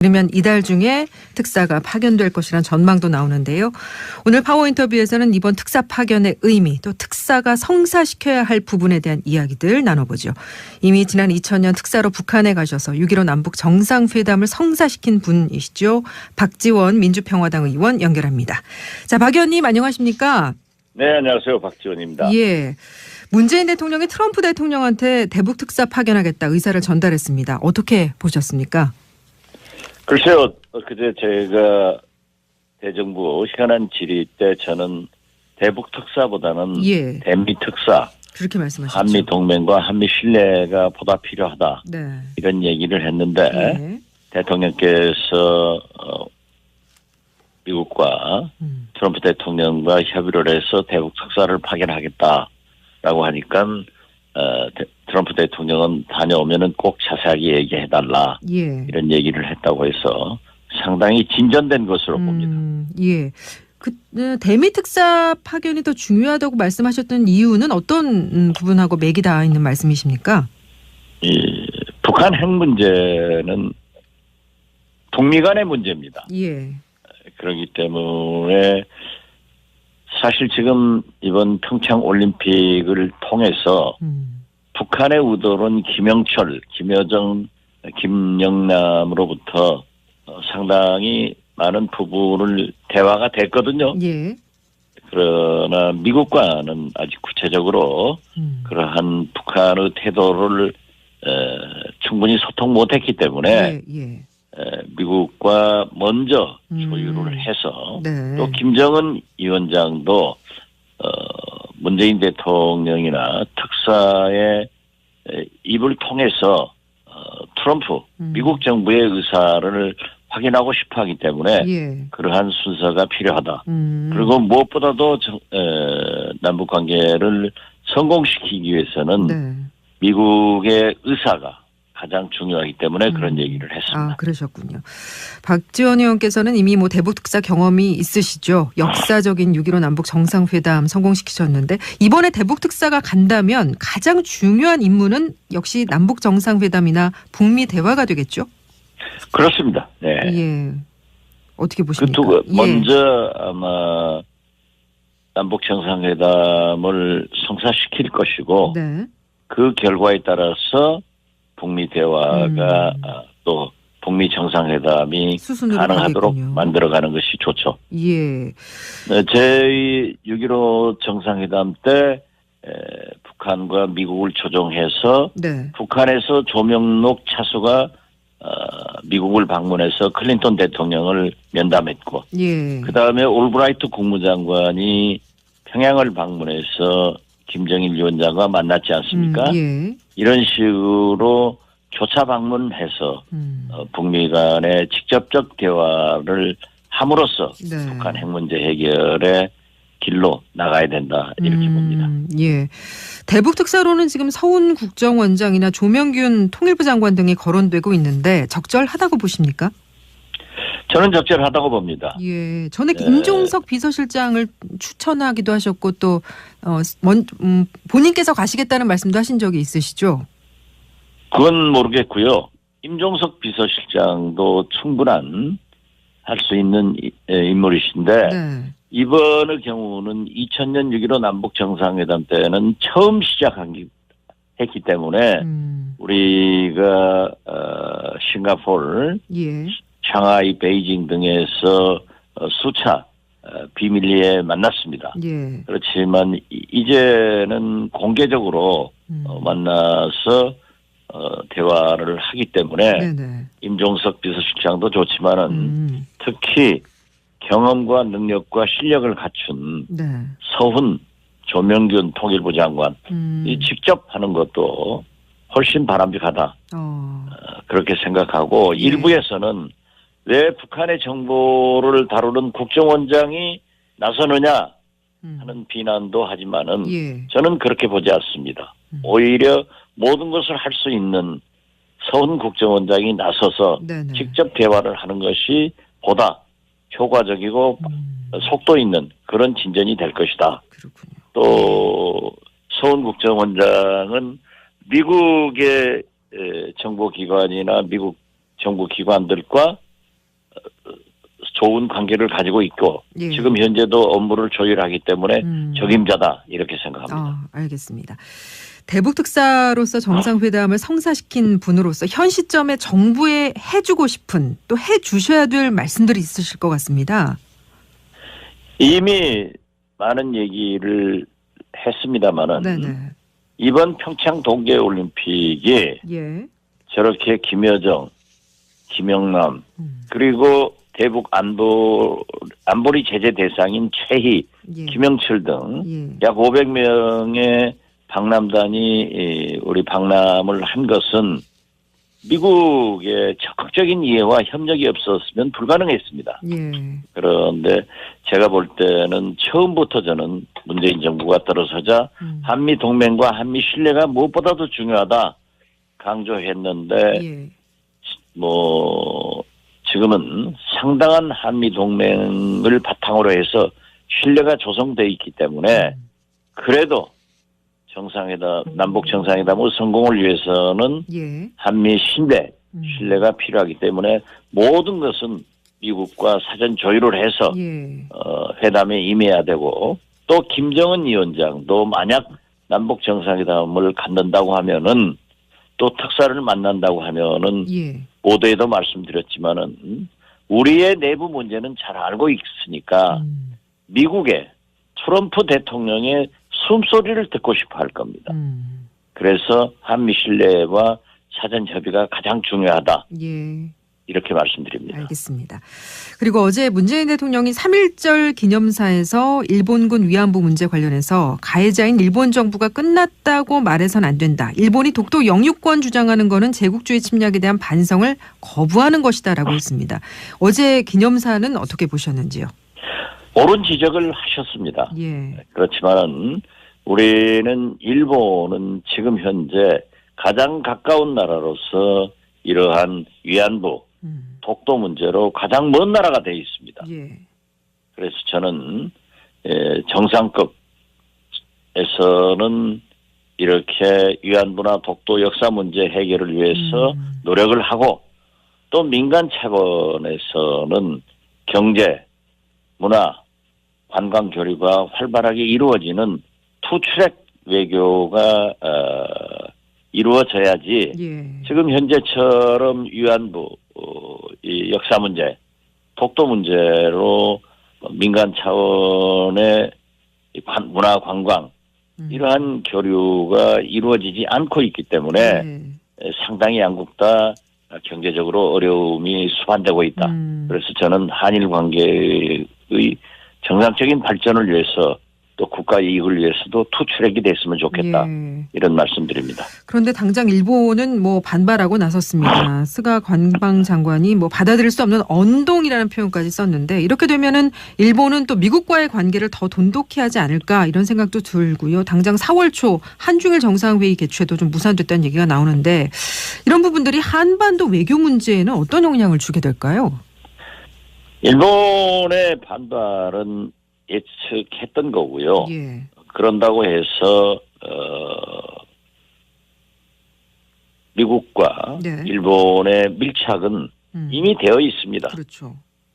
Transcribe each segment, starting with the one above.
그러면 이달 중에 특사가 파견될 것이란 전망도 나오는데요. 오늘 파워 인터뷰에서는 이번 특사 파견의 의미 또 특사가 성사시켜야 할 부분에 대한 이야기들 나눠보죠. 이미 지난 2000년 특사로 북한에 가셔서 6.15 남북 정상회담을 성사시킨 분이시죠. 박지원 민주평화당 의원 연결합니다. 자, 박 의원님 안녕하십니까? 네, 안녕하세요. 박지원입니다. 예. 문재인 대통령이 트럼프 대통령한테 대북 특사 파견하겠다 의사를 전달했습니다. 어떻게 보셨습니까? 글쎄요, 그제 제가 대정부 시간한 질의 때 저는 대북 특사보다는 예. 대미 특사, 그렇게 말씀하셨죠. 한미 동맹과 한미 신뢰가 보다 필요하다 네. 이런 얘기를 했는데 예. 대통령께서 어, 미국과 음. 트럼프 대통령과 협의를 해서 대북 특사를 파견하겠다라고 하니까 어, 대- 트럼프 대통령은 다녀오면은 꼭 자세하게 얘기해달라 예. 이런 얘기를 했다고 해서 상당히 진전된 것으로 봅니다. 음, 예. 그 어, 대미 특사 파견이 더 중요하다고 말씀하셨던 이유는 어떤 음, 부분하고 맥이 닿아 있는 말씀이십니까? 이 북한 핵 문제는 북미 간의 문제입니다. 예. 그렇기 때문에 사실 지금 이번 평창 올림픽을 통해서 음. 북한의 의도는 김영철, 김여정, 김영남으로부터 어, 상당히 많은 부분을 대화가 됐거든요. 예. 그러나 미국과는 아직 구체적으로 음. 그러한 북한의 태도를 에, 충분히 소통 못했기 때문에 예. 예. 에, 미국과 먼저 음. 조율을 해서 네. 또 김정은 위원장도 어, 문재인 대통령이나 특사의 에, 입을 통해서 어, 트럼프 음. 미국 정부의 의사를 확인하고 싶어 하기 때문에 예. 그러한 순서가 필요하다. 음. 그리고 무엇보다도 저- 에, 남북 관계를 성공시키기 위해서는 네. 미국의 의사가 가장 중요하기 때문에 그런 음. 얘기를 했습니다. 아, 그러셨군요. 박지원 의원께서는 이미 뭐 대북 특사 경험이 있으시죠. 역사적인 6.15 남북 정상회담 성공시키셨는데 이번에 대북 특사가 간다면 가장 중요한 임무는 역시 남북 정상회담이나 북미 대화가 되겠죠. 그렇습니다. 네. 예. 어떻게 보십니까? 그두 예. 먼저 아마 남북 정상회담을 성사시킬 것이고 네. 그 결과에 따라서 북미 대화가 음. 아, 또 북미 정상회담이 가능하도록 가겠군요. 만들어가는 것이 좋죠. 예. 네, 저희 6.15 정상회담 때 에, 북한과 미국을 초청해서 네. 북한에서 조명록 차수가 어, 미국을 방문해서 클린턴 대통령을 면담했고 예. 그 다음에 올브라이트 국무장관이 평양을 방문해서 김정일 위원장과 만났지 않습니까? 음, 예. 이런 식으로 교차 방문해서 음. 어, 북미 간의 직접적 대화를 함으로써 네. 북한 핵 문제 해결의 길로 나가야 된다 이렇게 음, 봅니다. 예. 대북 특사로는 지금 서훈 국정원장이나 조명균 통일부 장관 등이 거론되고 있는데 적절하다고 보십니까? 저는 적절하다고 봅니다. 예. 전에 예. 임종석 비서실장을 추천하기도 하셨고 또 어, 먼, 음, 본인께서 가시겠다는 말씀도 하신 적이 있으시죠? 그건 모르겠고요. 임종석 비서실장도 충분한 할 수 있는 인물이신데 네. 이번의 경우는 2000년 6.15 남북 정상회담 때는 처음 시작한 기- 했기 때문에 음, 우리가 어, 싱가포르, 예. 상하이, 베이징 등에서 어, 수차 어, 비밀리에 만났습니다. 예. 그렇지만 이- 이제는 공개적으로 음. 어, 만나서 어, 대화를 하기 때문에 네네. 임종석 비서실장도 좋지만은 음, 특히 경험과 능력과 실력을 갖춘 네. 서훈 조명균 통일부 장관 음, 이 직접 하는 것도 훨씬 바람직하다 어, 어, 그렇게 생각하고 예. 일부에서는 왜 북한의 정보를 다루는 국정원장이 나서느냐 음, 하는 비난도 하지만은 예. 저는 그렇게 보지 않습니다. 음. 오히려 모든 것을 할 수 있는 서훈 국정원장이 나서서 네네. 직접 대화를 하는 것이 보다 효과적이고 음, 속도 있는 그런 진전이 될 것이다. 그렇군요. 또 서훈 국정원장은 미국의 에, 정보기관이나 미국 정부 기관들과 좋은 관계를 가지고 있고 예. 지금 현재도 업무를 조율하기 때문에 음. 적임자다 이렇게 생각합니다. 아, 알겠습니다. 대북 특사로서 정상회담을 성사시킨 분으로서 현 시점에 정부에 해주고 싶은 또 해주셔야 될 말씀들이 있으실 것 같습니다. 이미 많은 얘기를 했습니다마는 네네. 이번 평창 동계 올림픽이 예. 저렇게 김여정, 김영남 음. 그리고 대북 안보 안보리 제재 대상인 최희, 예. 김영철 등 예. 약 500명의 방남단이 이, 우리 방남을 한 것은 미국의 적극적인 이해와 협력이 없었으면 불가능했습니다. 예. 그런데 제가 볼 때는 처음부터 저는 문재인 정부가 들어서자 음. 한미 동맹과 한미 신뢰가 무엇보다도 중요하다 강조했는데 예. 뭐 지금은 상당한 한미 동맹을 바탕으로 해서 신뢰가 조성돼 있기 때문에 음. 그래도 정상회담 남북 정상회담의 성공을 위해서는 예. 한미 신뢰 음. 신뢰가 필요하기 때문에 모든 것은 미국과 사전 조율을 해서 예. 어, 회담에 임해야 되고 또 김정은 위원장도 만약 남북 정상회담을 갖는다고 하면은 또 특사를 만난다고 하면은 예. 모두에도 말씀드렸지만은 음, 우리의 내부 문제는 잘 알고 있으니까 음. 미국의 트럼프 대통령의 숨소리를 듣고 싶어 할 겁니다. 음. 그래서 한미 신뢰와 사전 협의가 가장 중요하다 예. 이렇게 말씀드립니다. 알겠습니다. 그리고 어제 문재인 대통령이 3.1절 기념사에서 일본군 위안부 문제 관련해서 가해자인 일본 정부가 끝났다고 말해선 안 된다. 일본이 독도 영유권 주장하는 거는 제국주의 침략에 대한 반성을 거부하는 것이다라고 했습니다. 어제 기념사는 어떻게 보셨는지요? 옳은 지적을 하셨습니다. 예. 그렇지만은 우리는 일본은 지금 현재 가장 가까운 나라로서 이러한 위안부 음. 독도 문제로 가장 먼 나라가 되어 있습니다. 예. 그래서 저는 에, 정상급에서는 이렇게 위안부나 독도 역사 문제 해결을 위해서 음. 노력을 하고 또 민간 차원에서는 경제, 문화, 관광 교류가 활발하게 이루어지는 투트랙 외교가 어, 이루어져야지 예. 지금 현재처럼 위안부 어, 이 역사 문제, 독도 문제로 민간 차원의 문화 관광 음. 이러한 교류가 이루어지지 않고 있기 때문에 예. 상당히 양국 다 경제적으로 어려움이 수반되고 있다. 음. 그래서 저는 한일 관계의 정상적인 발전을 위해서 또 국가 이익을 위해서도 투출액이 됐으면 좋겠다. 예. 이런 말씀드립니다. 그런데 당장 일본은 뭐 반발하고 나섰습니다. 스가 관방 장관이 뭐 받아들일 수 없는 언동이라는 표현까지 썼는데 이렇게 되면은 일본은 또 미국과의 관계를 더 돈독히 하지 않을까 이런 생각도 들고요. 당장 4월 초 한중일 정상회의 개최도 좀 무산됐다는 얘기가 나오는데 이런 부분들이 한반도 외교 문제에는 어떤 영향을 주게 될까요? 일본의 반발은 예측했던 거고요. 예. 그런다고 해서 어, 미국과 네. 일본의 밀착은 음. 이미 되어 있습니다. 그렇죠.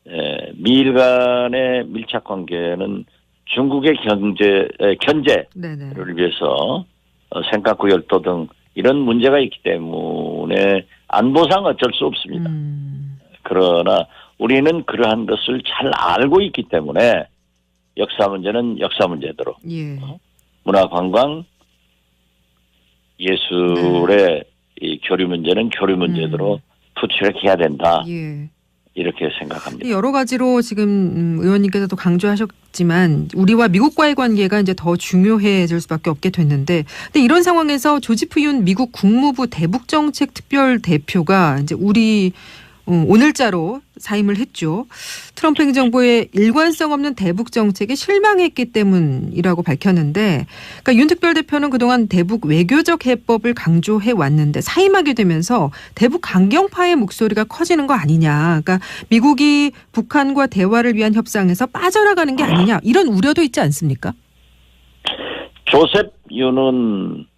예, 미일 간의 밀착 관계는 중국의 경제 에, 견제를 네네. 위해서 어, 생각구 열도 등 이런 문제가 있기 때문에 안보상 어쩔 수 없습니다. 음. 그러나 우리는 그러한 것을 잘 알고 있기 때문에 역사 문제는 역사 문제대로 예. 문화 관광 예술의 이 교류 문제는 교류 문제대로 투출해야 된다 예. 이렇게 생각합니다. 여러 가지로 지금 음, 의원님께서도 강조하셨지만 우리와 미국과의 관계가 이제 더 중요해질 수밖에 없게 됐는데 근데 이런 상황에서 조지프 윤 미국 국무부 대북 정책 특별 대표가 이제 우리 어, 오늘자로 사임을 했죠. 트럼프 행정부의 일관성 없는 대북 정책에 실망했기 때문이라고 밝혔는데, 그러니까 윤 특별대표는 그동안 대북 외교적 해법을 강조해 왔는데 사임하게 되면서 대북 강경파의 목소리가 커지는 거 아니냐. 그러니까 미국이 북한과 대화를 위한 협상에서 빠져나가는 게 아니냐 이런 우려도 있지 않습니까? 조셉 윤은 에,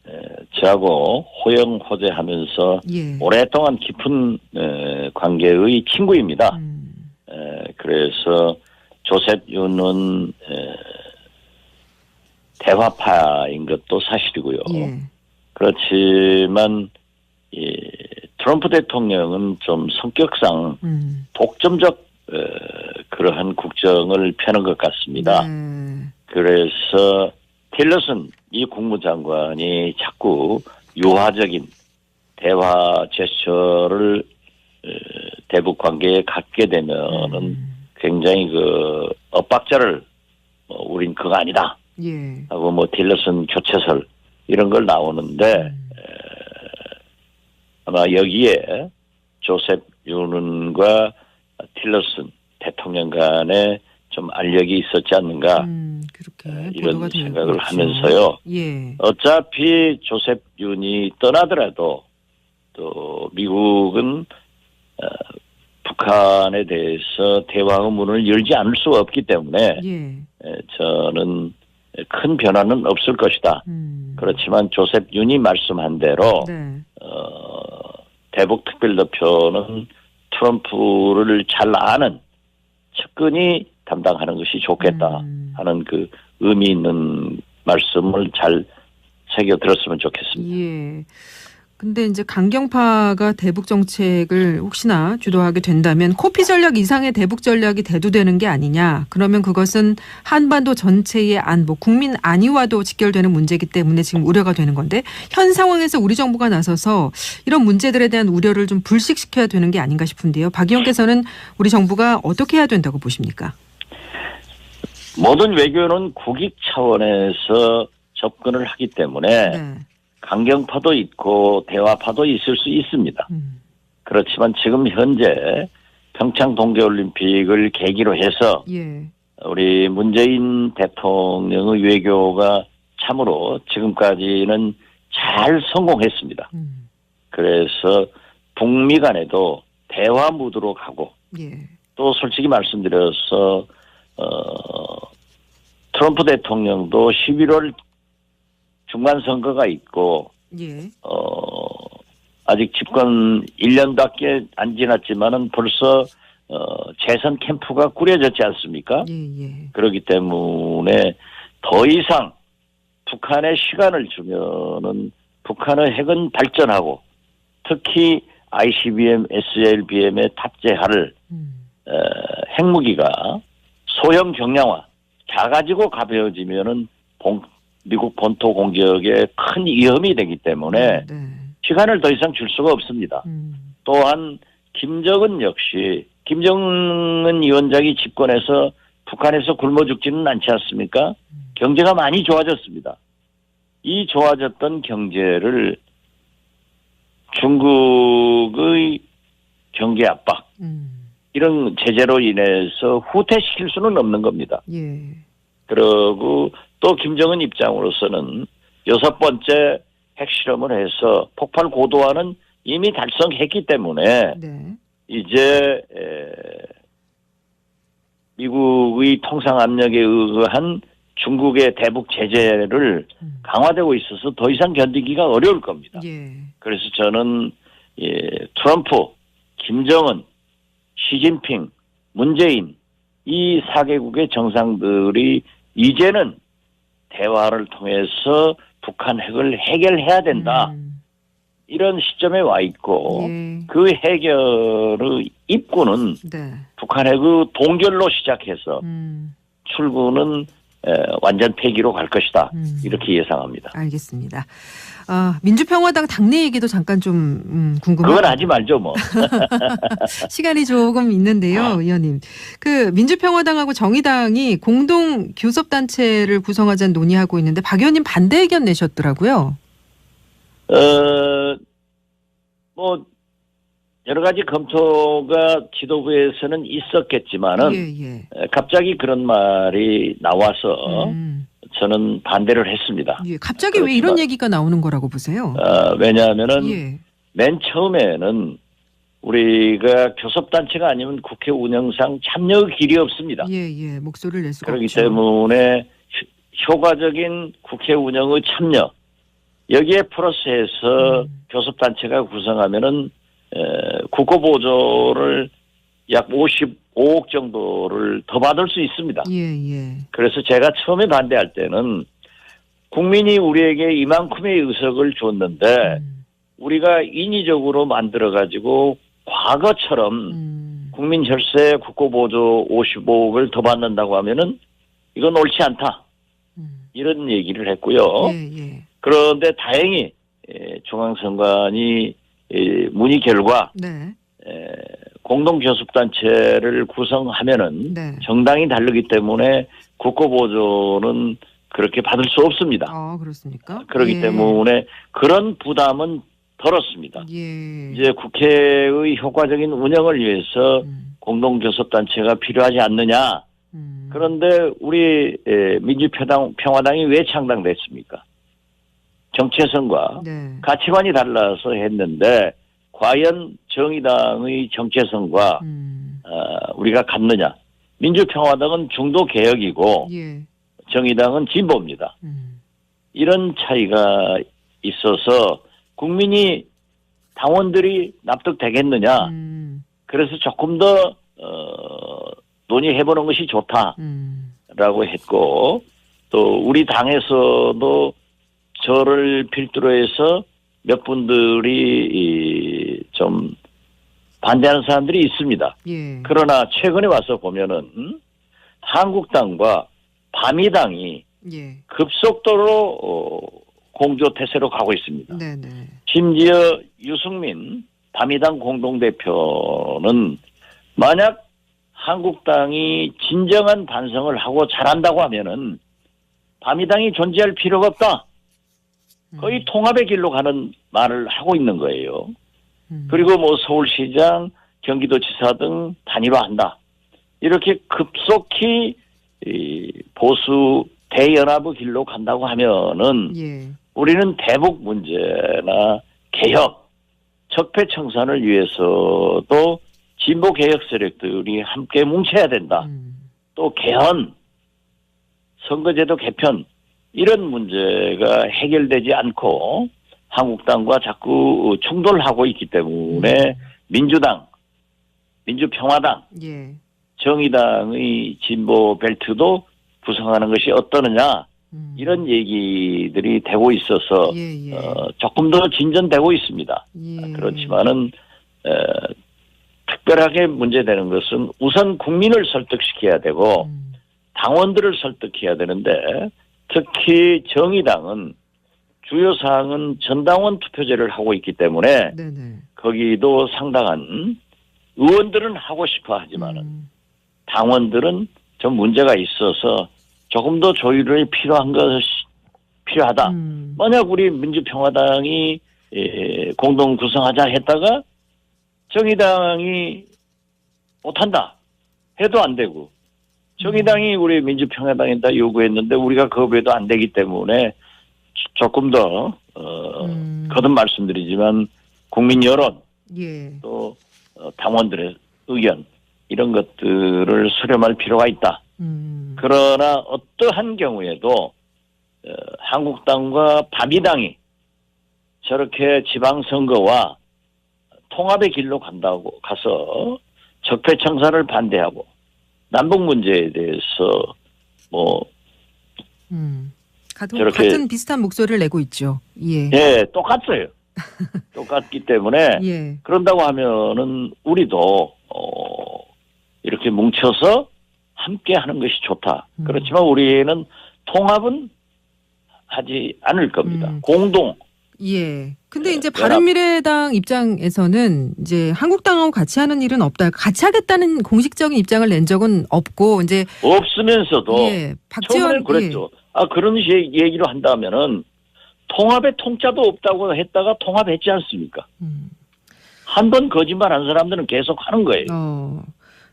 저하고 호영호재하면서 예. 오랫동안 깊은 에, 관계의 친구입니다. 음, 에, 그래서 조셉 윤은 에, 대화파인 것도 사실이고요. 예. 그렇지만 이 트럼프 대통령은 좀 성격상 음. 독점적 어, 그러한 국정을 펴는 것 같습니다. 네. 그래서 틸러슨 이 국무장관이 자꾸 유화적인 대화 제스처를 어, 대북 관계에 갖게 되면은 음. 굉장히 그 엇박자를 어, 우린 그거 아니다 예. 하고 뭐 틸러슨 교체설 이런 걸 나오는데 음. 아마 여기에 조셉 윤은과 틸러슨 대통령 간에 좀 알력이 있었지 않는가 음, 에, 보도가 이런 생각을 있죠. 하면서요. 예. 어차피 조셉 윤이 떠나더라도 또 미국은 어, 북한에 대해서 대화의 문을 열지 않을 수 없기 때문에 예. 에, 저는 큰 변화는 없을 것이다. 음. 그렇지만 조셉 윤이 말씀한 대로 네. 어, 대북 특별대표는 트럼프를 잘 아는 측근이 담당하는 것이 좋겠다 음. 하는 그 의미 있는 말씀을 잘 새겨 들었으면 좋겠습니다. 예. 근데 이제 강경파가 대북 정책을 혹시나 주도하게 된다면 코피 전략 이상의 대북 전략이 대두되는 게 아니냐. 그러면 그것은 한반도 전체의 안보, 국민 안위와도 직결되는 문제이기 때문에 지금 우려가 되는 건데 현 상황에서 우리 정부가 나서서 이런 문제들에 대한 우려를 좀 불식시켜야 되는 게 아닌가 싶은데요. 박 의원께서는 우리 정부가 어떻게 해야 된다고 보십니까? 모든 외교는 국익 차원에서 접근을 하기 때문에 네. 강경파도 있고 대화파도 있을 수 있습니다. 음. 그렇지만 지금 현재 평창 동계올림픽을 계기로 해서 예. 우리 문재인 대통령의 외교가 참으로 지금까지는 잘 성공했습니다. 음. 그래서 북미 간에도 대화 무드로 가고 예. 또 솔직히 말씀드려서 어 트럼프 대통령도 11월 중간 선거가 있고 예. 어 아직 집권 1년밖에 안 지났지만은 벌써 어 재선 캠프가 꾸려졌지 않습니까? 예. 예. 그렇기 때문에 더 이상 북한에 시간을 주면은 북한의 핵은 발전하고 특히 ICBM, SLBM에 탑재할 음. 어, 핵무기가 소형 경량화, 작아지고 가벼워지면은 본- 미국 본토 공격에 큰 위험이 되기 때문에 네. 시간을 더 이상 줄 수가 없습니다. 음. 또한 김정은 역시 김정은 위원장이 집권해서 북한에서 굶어 죽지는 않지 않습니까? 경제가 많이 좋아졌습니다. 이 좋아졌던 경제를 중국의 경제 압박 음. 이런 제재로 인해서 후퇴시킬 수는 없는 겁니다. 예. 그리고 또 김정은 입장으로서는 여섯 번째 핵실험을 해서 폭발 고도화는 이미 달성했기 때문에 네. 이제 에, 미국의 통상 압력에 의한 중국의 대북 제재를 음. 강화되고 있어서 더 이상 견디기가 어려울 겁니다. 예. 그래서 저는 예, 트럼프, 김정은, 시진핑, 문재인 이 4개국의 정상들이 이제는 대화를 통해서 북한 핵을 해결해야 된다. 음. 이런 시점에 와 있고 예. 그 해결의 입구는 네. 북한 핵의 동결로 시작해서 음. 출구는 에, 완전 폐기로 갈 것이다. 음. 이렇게 예상합니다. 알겠습니다. 아, 민주평화당 당내 얘기도 잠깐 좀 음, 궁금해요. 그건 하지 말죠, 뭐. 시간이 조금 있는데요, 의원님. 그 민주평화당하고 정의당이 공동 교섭 단체를 구성하자는 논의하고 있는데 박 의원님 반대 의견 내셨더라고요. 어, 뭐, 여러 가지 검토가 지도부에서는 있었겠지만은, 예, 예. 에, 갑자기 그런 말이 나와서 음, 저는 반대를 했습니다. 예. 갑자기 왜 이런 그렇지만- 얘기가 나오는 거라고 보세요? 어, 왜냐하면은 예. 맨 처음에는 우리가 교섭단체가 아니면 국회 운영상 참여의 길이 없습니다. 예, 예. 목소리를 낼 수가 그렇기 없죠. 때문에 효- 효과적인 국회 운영의 참여 여기에 플러스해서 음. 교섭단체가 구성하면은 에, 국고 보조를 약 55억 정도를 더 받을 수 있습니다. 예, 예. 그래서 제가 처음에 반대할 때는 국민이 우리에게 이만큼의 의석을 줬는데 음, 우리가 인위적으로 만들어 가지고 과거처럼 음, 국민 혈세 국고보조 55억을 더 받는다고 하면은 이건 옳지 않다 음. 이런 얘기를 했고요. 예, 예. 그런데 다행히 에, 중앙선관위 에, 문의 결과 네. 에, 공동교섭단체를 구성하면은 네. 정당이 다르기 때문에 국고보조는 그렇게 받을 수 없습니다. 아, 그렇습니까? 그렇기 예. 때문에 그런 부담은 덜었습니다. 예. 이제 국회의 효과적인 운영을 위해서 음, 공동교섭단체가 필요하지 않느냐. 음. 그런데 우리 에, 민주평화당 평화당이 왜 창당됐습니까? 정체성과 네. 가치관이 달라서 했는데 과연 정의당의 정체성과 음. 어, 우리가 같느냐? 민주평화당은 중도 개혁이고 예. 정의당은 진보입니다. 음. 이런 차이가 있어서 국민이 당원들이 납득되겠느냐? 음. 그래서 조금 더 어, 논의해보는 것이 좋다라고 음. 했고 또 우리 당에서도 저를 필두로 해서 몇 분들이 이, 좀 반대하는 사람들이 있습니다. 예. 그러나 최근에 와서 보면은 음, 한국당과 바미당이 예. 급속도로 어, 공조 태세로 가고 있습니다. 네, 네. 심지어 유승민 바미당 공동대표는 만약 한국당이 진정한 반성을 하고 잘한다고 하면은 바미당이 존재할 필요가 없다. 음. 거의 통합의 길로 가는 말을 하고 있는 거예요. 음. 그리고 뭐 서울시장, 경기도지사 등 단일화한다. 이렇게 급속히 이 보수 대연합의 길로 간다고 하면은 예. 우리는 대북 문제나 개혁, 적폐 청산을 위해서도 진보 개혁 세력들이 함께 뭉쳐야 된다. 음. 또 개헌, 선거제도 개편 이런 문제가 해결되지 않고 한국당과 자꾸 충돌하고 있기 때문에 민주당, 민주평화당, 예. 정의당의 진보 벨트도 구성하는 것이 어떠느냐 음. 이런 얘기들이 되고 있어서 예, 예. 어, 조금 더 진전되고 있습니다. 예. 그렇지만은 에, 특별하게 문제되는 것은 우선 국민을 설득시켜야 되고 음. 당원들을 설득해야 되는데 특히 정의당은 주요 사항은 전당원 투표제를 하고 있기 때문에 네, 네. 거기도 상당한 의원들은 하고 싶어 하지만은 음. 당원들은 좀 문제가 있어서 조금 더 조율이 필요한 것이 필요하다. 음. 만약 우리 민주평화당이 에, 공동 구성하자 했다가 정의당이 못한다 해도 안 되고 정의당이 우리 민주평화당에다 요구했는데 우리가 그거 외도 안 되기 때문에 조금 더 어, 음. 거듭 말씀드리지만 국민 여론 예. 또 어, 당원들의 의견 이런 것들을 수렴할 필요가 있다. 음. 그러나 어떠한 경우에도 어, 한국당과 바미당이 저렇게 지방선거와 통합의 길로 간다고 가서 적폐청산을 반대하고 남북 문제에 대해서 뭐 음. 저렇게- 같은 비슷한 목소리를 내고 있죠. 예. 예, 똑같어요. 똑같기 때문에 예. 그런다고 하면은 우리도 어 이렇게 뭉쳐서 함께 하는 것이 좋다. 음. 그렇지만 우리는 통합은 하지 않을 겁니다. 음. 공동 예. 근데 예, 이제. 바른미래당 입장에서는 이제 한국당하고 같이 하는 일은 없다. 같이 하겠다는 공식적인 입장을 낸 적은 없고 이제 없으면서도 예. 박지원 그랬죠. 아 그런 시- 얘기로 한다면은 통합에 통짜도 없다고 했다가 통합했지 않습니까? 예. 음. 한번 거짓말한 사람들은 계속 하는 거예요. 어.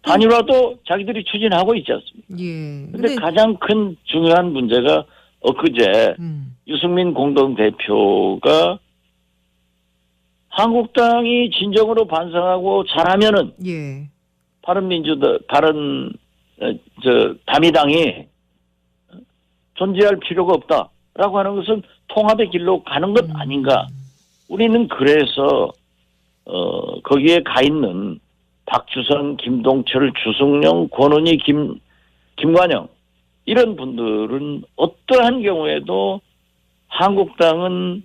단일화도 자기들이 추진하고 있지 않습니까? 예. 근데 근데 가장 큰 중요한 문제가 엊그제 음. 유승민 공동대표가 한국당이 진정으로 반성하고 잘하면은 예. 바른민주당 바른 어, 저 다미당이 존재할 필요가 없다라고 하는 것은 통합의 길로 가는 것 음. 아닌가? 우리는 그래서 어 거기에 가 있는 박주선, 김동철, 주승용, 권은희, 김 김관영 이런 분들은 어떠한 경우에도 한국당은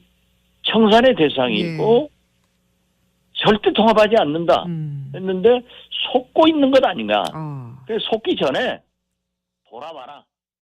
청산의 대상이고 절대 통합하지 않는다 음. 했는데 속고 있는 것 아닌가. 어. 속기 전에 돌아봐라.